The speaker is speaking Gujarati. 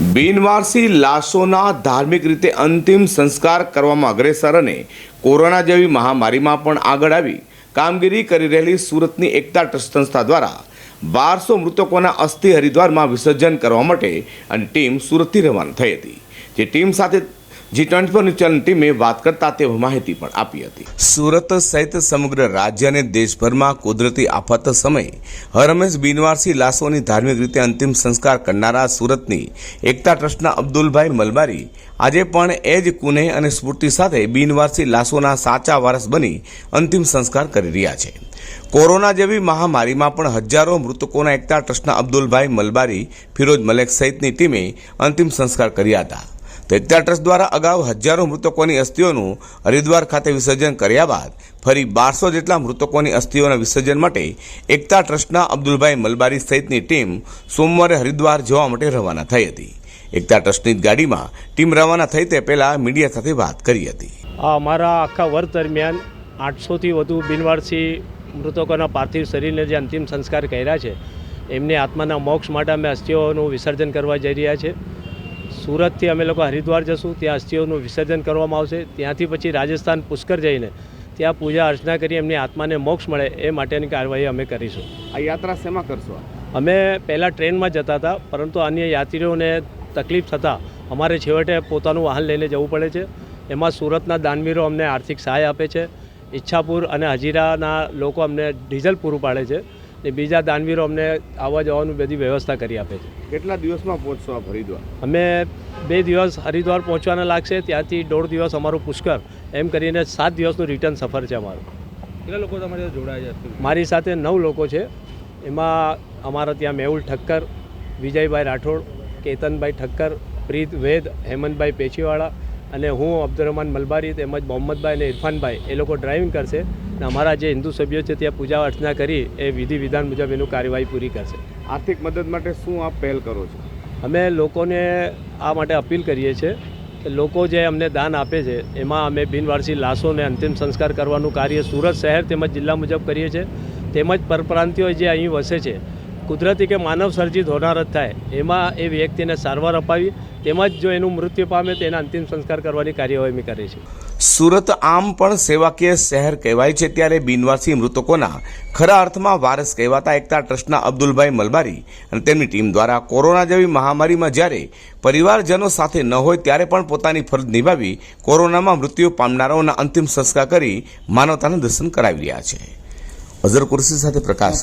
બિનવારસી લાશોના ધાર્મિક રીતે અંતિમ સંસ્કાર કરવામાં અગ્રેસર અને કોરોના જેવી મહામારીમાં પણ આગળ આવી કામગીરી કરી રહેલી સુરતની એકતા ટ્રસ્ટ સંસ્થા દ્વારા બારસો મૃતકોના અસ્થિ હરિદ્વારમાં વિસર્જન કરવા માટે અને ટીમ સુરતથી રવાના થઈ હતી. જે ટીમ સાથે G twenty four news channel ટીમે વાત કરતા તે માહિતી પણ આપી હતી. સુરત સહિત સમગ્ર રાજ્ય અને દેશભરમાં કુદરતી આફત સમયે હરમેશ બિનવારસી લાશોની ધાર્મિક રીતે અંતિમ સંસ્કાર કરનારા સુરતની એકતા ટ્રસ્ટના અબ્દુલભાઈ મલબારી આજે પણ એ જ કુનેહ અને સ્ફૂર્તિ સાથે બિનવારસી લાશોના સાચા વારસ બની અંતિમ સંસ્કાર કરી રહ્યા છે. કોરોના જેવી મહામારીમાં પણ હજારો મૃતકોના એકતા ટ્રસ્ટના અબ્દુલભાઈ મલબારી ફિરોજ મલેક સહિતની ટીમે અંતિમ સંસ્કાર કર્યા હતા. એકતા ટ્રસ્ટ દ્વારા અગાઉ હજારો મૃતકોની અસ્થિઓનું હરિદ્વાર ખાતે વિસર્જન કર્યા બાદ ફરી બારસો જેટલા મૃતકોની અસ્થિઓના વિસર્જન માટે એકતા ટ્રસ્ટના અબ્દુલભાઈ મલબારી સહિતની ટીમ સોમવારે હરિદ્વાર જવા માટે રવાના થઈ હતી. એકતા ટ્રસ્ટની ગાડીમાં ટીમ રવાના થઈ તે પહેલા મીડિયા સાથે વાત કરી હતી. અમારા આખા વર્ષ દરમિયાન આઠસોથી વધુ બિનવારસી મૃતકોના પાર્થિવ શરીરને જે અંતિમ સંસ્કાર કર્યા છે, એમને આત્માના મોક્ષ માટે અમે અસ્થિઓનું વિસર્જન કરવા જઈ રહ્યા છે. સુરતથી અમે લોકો હરિદ્વાર જશું ત્યાં અસ્થિઓનું વિસર્જન કરવામાં આવશે. ત્યાંથી પછી રાજસ્થાન પુષ્કર જઈને ત્યાં પૂજા અર્ચના કરી એમની આત્માને મોક્ષ મળે એ માટેની કાર્યવાહી અમે કરીશું. આ યાત્રા શેમાં કરશો? અમે પહેલાં ટ્રેનમાં જતા હતા પરંતુ અન્ય યાત્રીઓને તકલીફ થતાં અમારે છેવટે પોતાનું વાહન લઈને જવું પડે છે. એમાં સુરતના દાનવીરો અમને આર્થિક સહાય આપે છે. ઈચ્છાપુર અને હજીરાના લોકો અમને ડીઝલ પૂરું પાડે છે. ને બીજા દાનવીરો અમને આવવા જવાનું બધી વ્યવસ્થા કરી આપે છે. કેટલા દિવસમાં પહોંચશો આપ હરિદ્વાર? અમે બે દિવસ હરિદ્વાર પહોંચવાના લાગશે ત્યાંથી દોઢ દિવસ અમારું પુષ્કર એમ કરીને સાત દિવસનું રિટર્ન સફર છે અમારું. કેટલા લોકો તમારી સાથે જોડાયા છે મારી સાથે નવ લોકો છે. એમાં અમારા ત્યાં મેહુલ ઠક્કર વિજયભાઈ રાઠોડ કેતનભાઈ ઠક્કર પ્રીત વેદ હેમંતભાઈ પેચીવાળા અને હું અબ્દુરહમાન મલબારી તેમજ મોહમ્મદભાઈ અને ઇરફાનભાઈ એ લોકો ડ્રાઇવિંગ કરશે. અમારા જે હિન્દુ સભ્યો છે ત્યાં પૂજા અર્ચના કરી એ વિધિ વિધાન મુજબ એનું કાર્યવાહી પૂરી કરશે. આર્થિક મદદ માટે શું આપ પહેલ કરો છો? અમે લોકોને આ માટે અપીલ કરીએ છીએ કે લોકો જે અમને દાન આપે છે એમાં અમે બિનવારસી લાશોને અંતિમ સંસ્કાર કરવાનું કાર્ય સુરત શહેર તેમજ જિલ્લા મુજબ કરીએ છીએ. તેમજ પરપ્રાંતિઓ જે અહીં વસે છે કુદરતી કે માનવ સર્જિત હોનારત થાય, એમાં એ વ્યક્તિને સારવાર અપાવી તેમજ જો એનું મૃત્યુ પામે તો એના અંતિમ સંસ્કાર કરવાની કાર્યવાહી અમે કરીએ છીએ સુરત આમ પણ સેવાકીય શહેર કહેવાય છે ત્યારે બિનવાસી મૃતકોના ખરા અર્થમાં વારસ કહેવાતા એકતા ટ્રસ્ટના અબ્દુલભાઈ મલબારી અને તેમની ટીમ દ્વારા કોરોના જેવી મહામારીમાં જ્યારે પરિવારજનો સાથે ન હોય ત્યારે પણ પોતાની ફરજ નિભાવી કોરોનામાં મૃત્યુ પામનારાઓના અંતિમ સંસ્કાર કરી માનવતાના દર્શન કરાવી રહ્યા છે. અઝર કુરશી સાથે પ્રકાશ